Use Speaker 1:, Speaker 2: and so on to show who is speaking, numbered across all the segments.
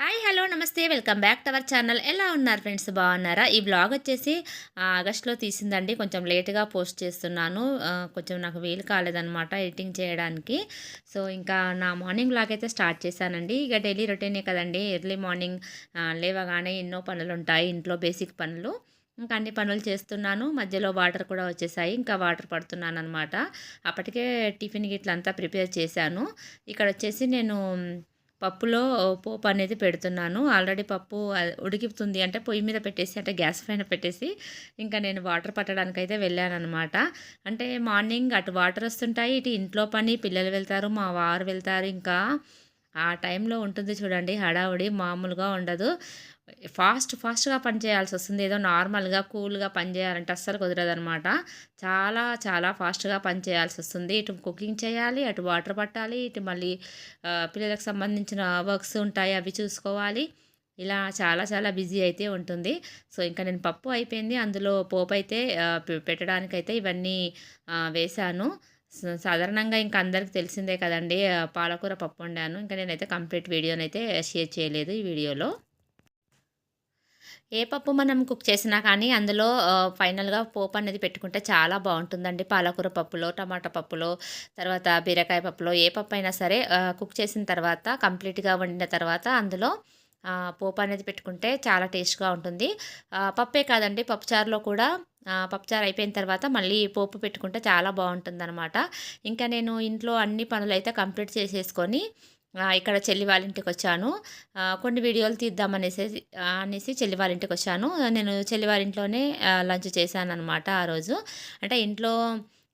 Speaker 1: Hi hello నమస్తే. Welcome back to our channel. ఎలా ఉన్నారు ఫ్రెండ్స్? బాగున్నారా? ఈ బ్లాగ్ వచ్చేసి ఆగస్ట్లో తీసిందండి. కొంచెం లేట్గా పోస్ట్ చేస్తున్నాను. కొంచెం నాకు వీలు కాలేదనమాట ఎడిటింగ్ చేయడానికి. సో ఇంకా నా మార్నింగ్ బ్లాగ్ అయితే స్టార్ట్ చేశానండి. ఇక డైలీ రొటీనే కదండి. ఎర్లీ మార్నింగ్ లేవగానే ఎన్నో పనులు ఉంటాయి ఇంట్లో బేసిక్ పనులు. ఇంకా అన్ని పనులు చేస్తున్నాను. మధ్యలో వాటర్ కూడా వచ్చేసాయి. ఇంకా వాటర్ పడుతున్నాను అనమాట అప్పటికే టిఫిన్ గిట్లంతా ప్రిపేర్ చేశాను. ఇక్కడ వచ్చేసి నేను పప్పులో పోపు అనేది పెడుతున్నాను. ఆల్రెడీ పప్పు అది అంటే పొయ్యి మీద పెట్టేసి అంటే గ్యాస్ పైన పెట్టేసి ఇంకా నేను వాటర్ పట్టడానికి అయితే వెళ్ళాను అనమాట అంటే మార్నింగ్ అటు వాటర్ వస్తుంటాయి ఇటు ఇంట్లో పని పిల్లలు వెళ్తారు మా వారు వెళ్తారు. ఇంకా ఆ టైంలో ఉంటుంది చూడండి హడావుడి మామూలుగా ఉండదు. ఫాస్ట్ ఫాస్ట్గా పని చేయాల్సి వస్తుంది. ఏదో నార్మల్గా కూల్గా పని చేయాలంటే అస్సలు కుదరదు అనమాట చాలా చాలా ఫాస్ట్గా పని చేయాల్సి వస్తుంది. ఇటు కుకింగ్ చేయాలి అటు వాటర్ పట్టాలి ఇటు మళ్ళీ పిల్లలకు సంబంధించిన వర్క్స్ ఉంటాయి అవి చూసుకోవాలి. ఇలా చాలా చాలా బిజీ అయితే ఉంటుంది. సో ఇంకా నేను పప్పు అయిపోయింది. అందులో పోపు అయితే పెట్టడానికైతే ఇవన్నీ వేశాను. సాధారణంగా ఇంకా అందరికి తెలిసిందే కదండి పాలకూర పప్పు వండాను. ఇంకా నేనైతే కంప్లీట్ వీడియోనైతే షేర్ చేయలేదు ఈ వీడియోలో. ఏ పప్పు మనం కుక్ చేసినా కానీ అందులో ఫైనల్గా పోపు అనేది పెట్టుకుంటే చాలా బాగుంటుందండి. పాలకూర పప్పులో టమాటా పప్పులో తర్వాత బీరకాయ పప్పులో ఏ పప్పు అయినా సరే కుక్ చేసిన తర్వాత కంప్లీట్గా వండిన తర్వాత అందులో పోపు అనేది పెట్టుకుంటే చాలా టేస్ట్గా ఉంటుంది. పప్పే కాదండి పప్పుచారులో కూడా పప్పుచారు అయిపోయిన తర్వాత మళ్ళీ పోపు పెట్టుకుంటే చాలా బాగుంటుందన్నమాట. ఇంకా నేను ఇంట్లో అన్ని పనులు అయితే కంప్లీట్ చేసేసుకొని ఇక్కడ చెల్లి వాళ్ళ ఇంటికి వచ్చాను. కొన్ని వీడియోలు తీద్దామనేసి అనేసి చెల్లి వాళ్ళ ఇంటికి వచ్చాను. నేను చెల్లి వారి ఇంట్లోనే లంచ్ చేశాను అనమాట ఆ రోజు. అంటే ఇంట్లో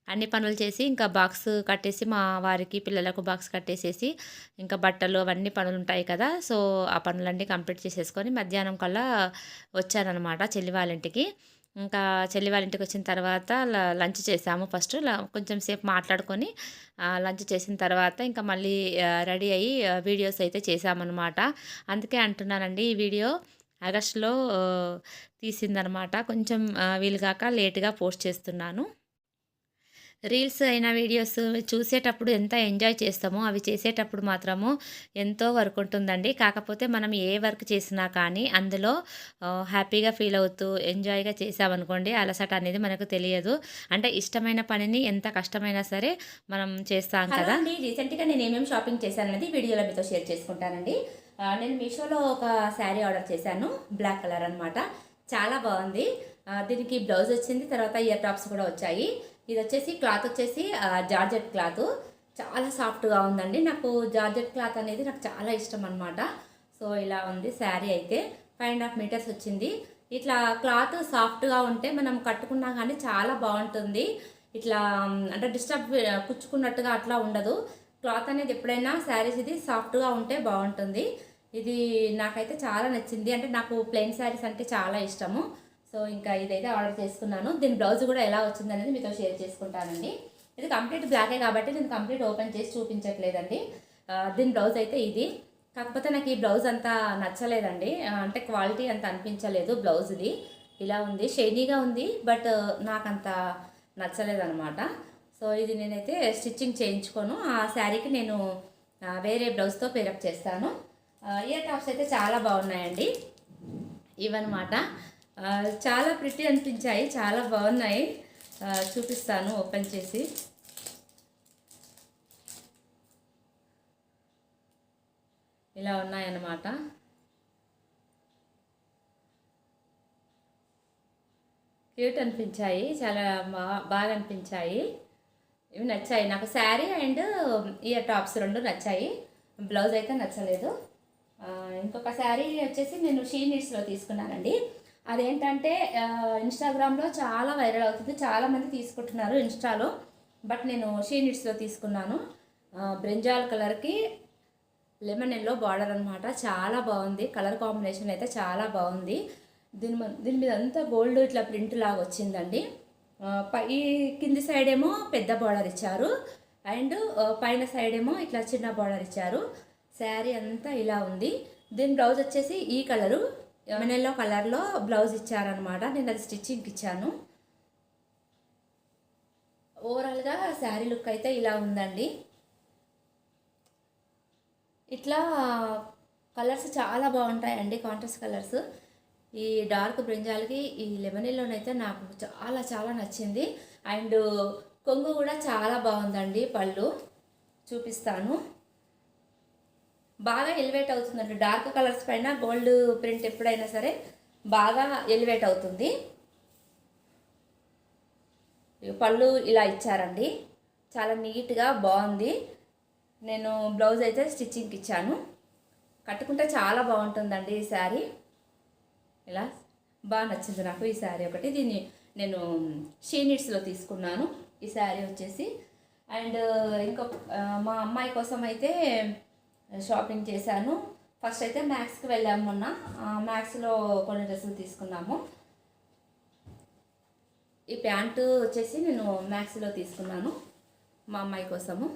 Speaker 1: అన్ని పనులు చేసి ఇంకా బాక్స్ కట్టేసి మా వారికి పిల్లలకు బాక్స్ కట్టేసేసి ఇంకా బట్టలు అవన్నీ పనులు ఉంటాయి కదా. సో ఆ పనులన్నీ కంప్లీట్ చేసేసుకొని మధ్యాహ్నం కల్లా వచ్చానమాట చెల్లి వాళ్ళ ఇంటికి. ఇంకా చెల్లి వాళ్ళ ఇంటికి వచ్చిన తర్వాత లంచ్ చేసాము ఫస్ట్. ల- కొంచెం సేపు మాట్లాడుకొని లంచ్ చేసిన తర్వాత ఇంకా మళ్ళీ రెడీ అయ్యి వీడియోస్ అయితే చేసామన్నమాట. అందుకే అంటున్నానండి ఈ వీడియో ఆగస్టులో తీసిందనమాట కొంచెం వీలుగాక లేట్గా పోస్ట్ చేస్తున్నాను. రీల్స్ అయిన వీడియోస్ చూసేటప్పుడు ఎంత ఎంజాయ్ చేస్తామో అవి చేసేటప్పుడు మాత్రము ఎంతో వర్క్ ఉంటుందండి. కాకపోతే మనం ఏ వర్క్ చేసినా కానీ అందులో హ్యాపీగా ఫీల్ అవుతూ ఎంజాయ్గా చేసామనుకోండి అలసట అనేది మనకు తెలియదు. అంటే ఇష్టమైన పనిని ఎంత కష్టమైనా సరే మనం చేస్తాం కదా.
Speaker 2: రీసెంట్గా నేను ఏమేమి షాపింగ్ చేశాననేది వీడియోలో మీతో షేర్ చేసుకుంటానండి. నేను మీషోలో ఒక శారీ ఆర్డర్ చేశాను బ్లాక్ కలర్ అన్నమాట. చాలా బాగుంది. దీనికి బ్లౌజ్ వచ్చింది తర్వాత ఇయర్ టాప్స్ కూడా వచ్చాయి. ఇది వచ్చేసి క్లాత్ వచ్చేసి జార్జెట్ క్లాత్. చాలా సాఫ్ట్గా ఉందండి. నాకు జార్జెట్ క్లాత్ అనేది నాకు చాలా ఇష్టం అనమాట సో ఇలా ఉంది శారీ అయితే. ఫైవ్ అండ్ హాఫ్ మీటర్స్ వచ్చింది. ఇట్లా క్లాత్ సాఫ్ట్గా ఉంటే మనం కట్టుకున్నా కానీ చాలా బాగుంటుంది. ఇట్లా అంటే డిస్టర్బ్ కుచ్చుకున్నట్టుగా అట్లా ఉండదు. క్లాత్ అనేది ఎప్పుడైనా శారీస్ ఇది సాఫ్ట్గా ఉంటే బాగుంటుంది. ఇది నాకైతే చాలా నచ్చింది. అంటే నాకు ప్లెయిన్ శారీస్ అంటే చాలా ఇష్టము. సో ఇంకా ఇదైతే ఆర్డర్ చేసుకున్నాను. దీని బ్లౌజ్ కూడా ఎలా వచ్చిందనేది మీతో షేర్ చేసుకుంటానండి. ఇది కంప్లీట్ బ్లాకే కాబట్టి నేను కంప్లీట్ ఓపెన్ చేసి చూపించట్లేదండి. దీని బ్లౌజ్ అయితే ఇది. కాకపోతే నాకు ఈ బ్లౌజ్ అంతా నచ్చలేదండి. అంటే క్వాలిటీ అంత అనిపించలేదు బ్లౌజ్ది. ఇలా ఉంది. షైనీగా ఉంది బట్ నాకంత నచ్చలేదన్నమాట. సో ఇది నేనైతే స్టిచ్చింగ్ చేయించుకోను. ఆ శారీకి నేను వేరే బ్లౌజ్తో పేరప్ చేస్తాను. ఇయర్ టాప్స్ అయితే చాలా బాగున్నాయండి. ఇవన్నమాట. చాలా ప్రిటీ అనిపించాయి చాలా బాగున్నాయి. చూపిస్తాను ఓపెన్ చేసి. ఇలా ఉన్నాయన్నమాట. క్యూట్ అనిపించాయి చాలా బాగా అనిపించాయి ఇవి నచ్చాయి. నాకు శారీ అండ్ ఇయర్ టాప్స్ రెండు నచ్చాయి. బ్లౌజ్ అయితే నచ్చలేదు. ఇంకొక శారీ వచ్చేసి నేను షీ నీడ్స్లో తీసుకున్నానండి. అదేంటంటే ఇన్స్టాగ్రామ్లో చాలా వైరల్ అవుతుంది. చాలామంది తీసుకుంటున్నారు ఇన్స్టాలో బట్ నేను షీనిట్స్లో తీసుకున్నాను. బ్రింజాల్ కలర్కి లెమన్ ఎల్లో బార్డర్ అనమాట చాలా బాగుంది. కలర్ కాంబినేషన్ అయితే చాలా బాగుంది. దీని మ- దీని మీద అంతా గోల్డ్ ఇట్లా ప్రింట్ లాగా వచ్చిందండి. ఈ కింది సైడ్ ఏమో పెద్ద బార్డర్ ఇచ్చారు. అండ్ పైన సైడ్ ఏమో ఇట్లా చిన్న బార్డర్ ఇచ్చారు. శారీ అంతా ఇలా ఉంది. దీని బ్లౌజ్ వచ్చేసి ఈ కలరు. లెమన్ కలర్లో బ్లౌజ్ ఇచ్చారనమాట నేను అది స్టిచ్చింగ్కి ఇచ్చాను. ఓవరాల్గా శారీ లుక్ అయితే ఇలా ఉందండి. ఇట్లా
Speaker 1: కలర్స్ చాలా బాగుంటాయండి కాంట్రాస్ట్ కలర్స్. ఈ డార్క్ బ్రింజాల్కి ఈ లెమనీలోనైతే నాకు చాలా చాలా నచ్చింది. అండ్ కొంగు కూడా చాలా బాగుందండి పళ్ళు. చూపిస్తాను. బాగా ఎలివేట్ అవుతుందండి. డార్క్ కలర్స్ పైన గోల్డ్ ప్రింట్ ఎప్పుడైనా సరే బాగా ఎలివేట్ అవుతుంది. పళ్ళు ఇలా ఇచ్చారండి. చాలా నీట్గా బాగుంది. నేను బ్లౌజ్ అయితే స్టిచ్చింగ్కి ఇచ్చాను. కట్టుకుంటే చాలా బాగుంటుందండి ఈ శారీ. ఇలా బాగా నచ్చింది నాకు ఈ శారీ ఒకటి. దీన్ని నేను షీనిట్స్లో తీసుకున్నాను. ఈ శారీ వచ్చేసి. అండ్ ఇంకొక మా అమ్మాయి కోసం అయితే షాపింగ్ చేశాను. ఫస్ట్ అయితే మ్యాక్స్కి వెళ్ళాము మొన్న. మ్యాక్స్లో కొన్ని డ్రెస్సులు తీసుకున్నాము. ఈ ప్యాంటు వచ్చేసి నేను మ్యాక్స్లో తీసుకున్నాను మా అమ్మాయి కోసము.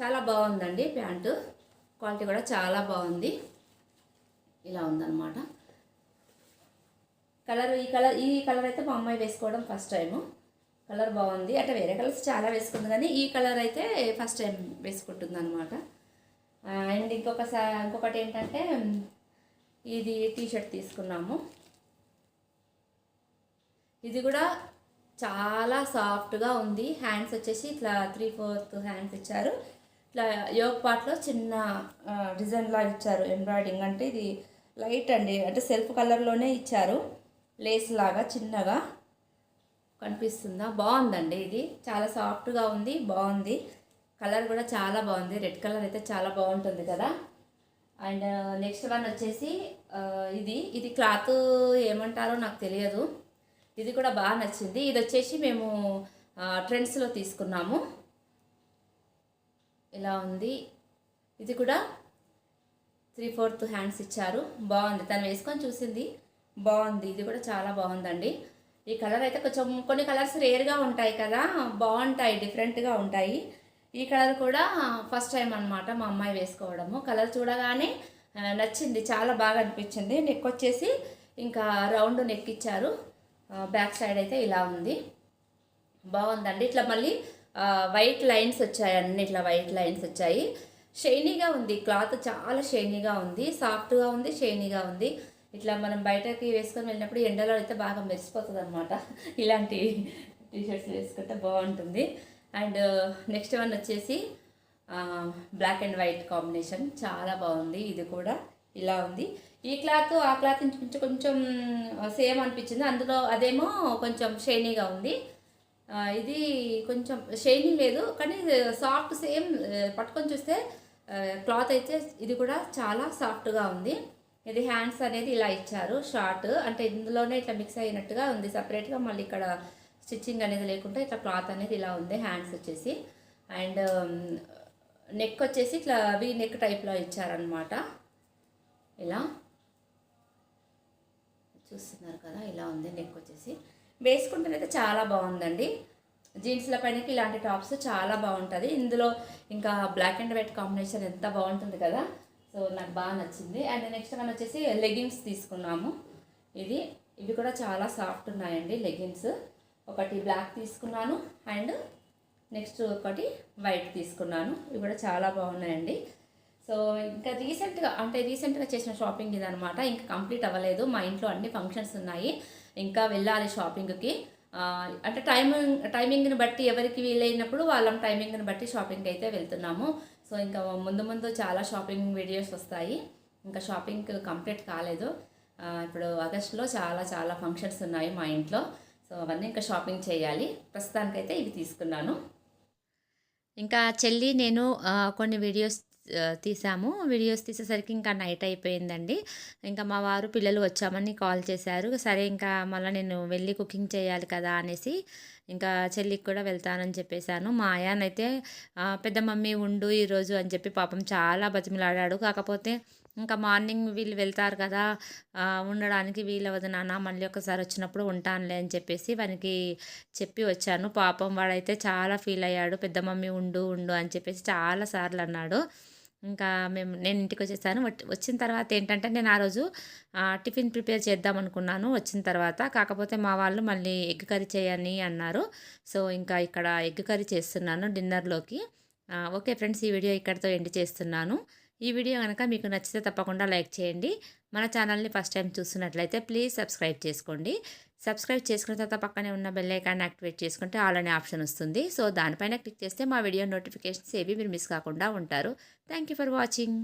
Speaker 1: చాలా బాగుందండి ప్యాంటు. క్వాలిటీ కూడా చాలా బాగుంది. ఇలా ఉందన్నమాట. కలర్ ఈ కలర్ ఈ కలర్ అయితే మా అమ్మాయి వేసుకోవడం ఫస్ట్ టైము కలర్ బాగుంది. అంటే వేరే కలర్స్ చాలా వేసుకుంది కానీ ఈ కలర్ అయితే ఫస్ట్ టైం వేసుకుంటుంది అనమాట అండ్ ఇంకొక ఇంకొకటి ఏంటంటే ఇది టీషర్ట్ తీసుకున్నాము. ఇది కూడా చాలా సాఫ్ట్గా ఉంది. హ్యాండ్స్ వచ్చేసి ఇట్లా త్రీ ఫోర్త్ హ్యాండ్స్ ఇచ్చారు. ఇట్లా యోగ్ పార్ట్లో చిన్న డిజైన్ లాగా ఇచ్చారు. ఎంబ్రాయిడింగ్ అంటే ఇది లైట్ అండి. అంటే సెల్ఫ్ కలర్లోనే ఇచ్చారు. లేస్ లాగా చిన్నగా. కనిపిస్తుందా? బాగుందండి ఇది. చాలా సాఫ్ట్గా ఉంది. బాగుంది. కలర్ కూడా చాలా బాగుంది. రెడ్ కలర్ అయితే చాలా బాగుంటుంది కదా. అండ్ నెక్స్ట్ వన్ వచ్చేసి ఇది. ఇది క్లాత్ ఏమంటారో నాకు తెలియదు. ఇది కూడా బాగా నచ్చింది. ఇది వచ్చేసి మేము ట్రెండ్స్లో తీసుకున్నాము. ఇలా ఉంది. ఇది కూడా త్రీ ఫోర్త్ హ్యాండ్స్ ఇచ్చారు. బాగుంది. తను వేసుకొని చూసింది. బాగుంది. ఇది కూడా చాలా బాగుందండి. ఈ కలర్ అయితే కొంచెం కొన్ని కలర్స్ రేర్గా ఉంటాయి కదా. బాగుంటాయి. డిఫరెంట్గా ఉంటాయి. ఈ కలర్ కూడా ఫస్ట్ టైం అనమాట మా అమ్మాయి వేసుకోవడము. కలర్ చూడగానే నచ్చింది చాలా బాగా అనిపించింది. నెక్ వచ్చేసి ఇంకా రౌండ్ నెక్ ఇచ్చారు. బ్యాక్ సైడ్ అయితే ఇలా ఉంది. బాగుందండి. ఇట్లా మళ్ళీ వైట్ లైన్స్ వచ్చాయి అన్ని. ఇట్లా వైట్ లైన్స్ వచ్చాయి. షైనీగా ఉంది. క్లాత్ చాలా షైనీగా ఉంది. సాఫ్ట్గా ఉంది షైనీగా ఉంది. ఇట్లా మనం బయటకి వేసుకొని వెళ్ళినప్పుడు ఎండలో అయితే బాగా మెరిసిపోతుంది అనమాట ఇలాంటి టీషర్ట్స్ వేసుకుంటే బాగుంటుంది. అండ్ uh, నెక్స్ట్ వన్ వచ్చేసి బ్లాక్ అండ్ వైట్ కాంబినేషన్ చాలా బాగుంది. ఇది కూడా ఇలా ఉంది. ఈ క్లాత్ ఆ క్లాత్ కొంచెం కొంచెం సేమ్ అనిపించింది. అందులో అదేమో కొంచెం షైనీగా ఉంది. ఇది కొంచెం షైనింగ్ లేదు కానీ సాఫ్ట్ సేమ్ పట్టుకొని చూస్తే క్లాత్ అయితే ఇది కూడా చాలా సాఫ్ట్గా ఉంది. ఇది హ్యాండ్స్ అనేది ఇలా ఇచ్చారు షార్ట్ అంటే ఇందులోనే ఇట్లా మిక్స్ అయినట్టుగా ఉంది సపరేట్గా మళ్ళీ ఇక్కడ స్టిచ్చింగ్ అనేది లేకుండా ఇట్లా క్లాత్ అనేది ఇలా ఉంది హ్యాండ్స్ వచ్చేసి. అండ్ నెక్ వచ్చేసి ఇట్లా వి నెక్ టైప్లో ఇచ్చారనమాట ఇలా. చూస్తున్నారు కదా ఇలా ఉంది నెక్ వచ్చేసి. వేసుకుంటేనైతే చాలా బాగుందండి. జీన్స్ల పైనకి ఇలాంటి టాప్స్ చాలా బాగుంటుంది. ఇందులో ఇంకా బ్లాక్ అండ్ వైట్ కాంబినేషన్ ఎంత బాగుంటుంది కదా. సో నాకు బాగా నచ్చింది. అండ్ నెక్స్ట్ మనం వచ్చేసి లెగిన్స్ తీసుకున్నాము. ఇది ఇవి కూడా చాలా సాఫ్ట్ ఉన్నాయండి లెగిన్స్ ఒకటి బ్లాక్ తీసుకున్నాను అండ్ నెక్స్ట్ ఒకటి వైట్ తీసుకున్నాను. ఇవి కూడా చాలా బాగున్నాయండి. సో ఇంకా రీసెంట్గా అంటే రీసెంట్గా చేసిన షాపింగ్ ఇదనమాట ఇంకా కంప్లీట్ అవ్వలేదు. మా ఇంట్లో అన్ని ఫంక్షన్స్ ఉన్నాయి. ఇంకా వెళ్ళాలి షాపింగ్కి అంటే టైమింగ్ టైమింగ్ని బట్టి ఎవరికి వీలైనప్పుడు వాళ్ళం టైమింగ్ని బట్టి షాపింగ్కి అయితే వెళ్తున్నాము. సో ఇంకా ముందు ముందు చాలా షాపింగ్ వీడియోస్ వస్తాయి. ఇంకా షాపింగ్ కంప్లీట్ కాలేదు. ఇప్పుడు ఆగస్టులో చాలా చాలా ఫంక్షన్స్ ఉన్నాయి మా ఇంట్లో. సో అవన్నీ ఇంకా షాపింగ్ చేయాలి. ప్రస్తుతానికైతే ఇవి తీసుకున్నాను.
Speaker 3: ఇంకా చెల్లి నేను కొన్ని వీడియోస్ తీసాము. వీడియోస్ తీసేసరికి ఇంకా నైట్ అయిపోయిందండి. ఇంకా మా వారు పిల్లలు వచ్చామని కాల్ చేశారు. సరే ఇంకా మళ్ళీ నేను వెళ్ళి కుకింగ్ చేయాలి కదా అనేసి ఇంకా చెల్లికి కూడా వెళ్తానని చెప్పేశాను. మా ఆయానైతే పెద్ద మమ్మీ ఉండు ఈరోజు అని చెప్పి పాపం చాలా బతిమిలాడాడు. కాకపోతే ఇంకా మార్నింగ్ వీళ్ళు వెళ్తారు కదా ఉండడానికి వీలవదు నాన్న మళ్ళీ ఒకసారి వచ్చినప్పుడు ఉంటానులే అని చెప్పేసి వానికి చెప్పి వచ్చాను. పాపం వాడైతే చాలా ఫీల్ అయ్యాడు. పెద్ద మమ్మీ ఉండు ఉండు అని చెప్పేసి చాలా సార్లు అన్నాడు. ఇంకా మేము నేను ఇంటికి వచ్చేసాను. వచ్చిన తర్వాత ఏంటంటే నేను ఆ రోజు టిఫిన్ ప్రిపేర్ చేద్దాం అనుకున్నాను వచ్చిన తర్వాత. కాకపోతే మా వాళ్ళు మళ్ళీ ఎగ్ కర్రీ చేయని అన్నారు. సో ఇంకా ఇక్కడ ఎగ్ కర్రీ చేస్తున్నాను డిన్నర్లోకి. ఓకే ఫ్రెండ్స్ ఈ వీడియో ఇక్కడితో ఎండ్ చేస్తున్నాను.
Speaker 1: ఈ వీడియో కనుక మీకు నచ్చితే తప్పకుండా లైక్ చేయండి. మన ఛానల్ని ఫస్ట్ టైం చూస్తున్నట్లయితే ప్లీజ్ సబ్స్క్రైబ్ చేసుకోండి. సబ్స్క్రైబ్ చేసుకున్న తర్వాత పక్కనే ఉన్న బెల్ ఐకాన్ యాక్టివేట్ చేసుకుంటే ఆల్ అనే ఆప్షన్ వస్తుంది. సో దానిపైన క్లిక్ చేస్తే మా వీడియో నోటిఫికేషన్స్ ఏవి మీరు మిస్ కాకుండా ఉంటారు. Thank you for watching.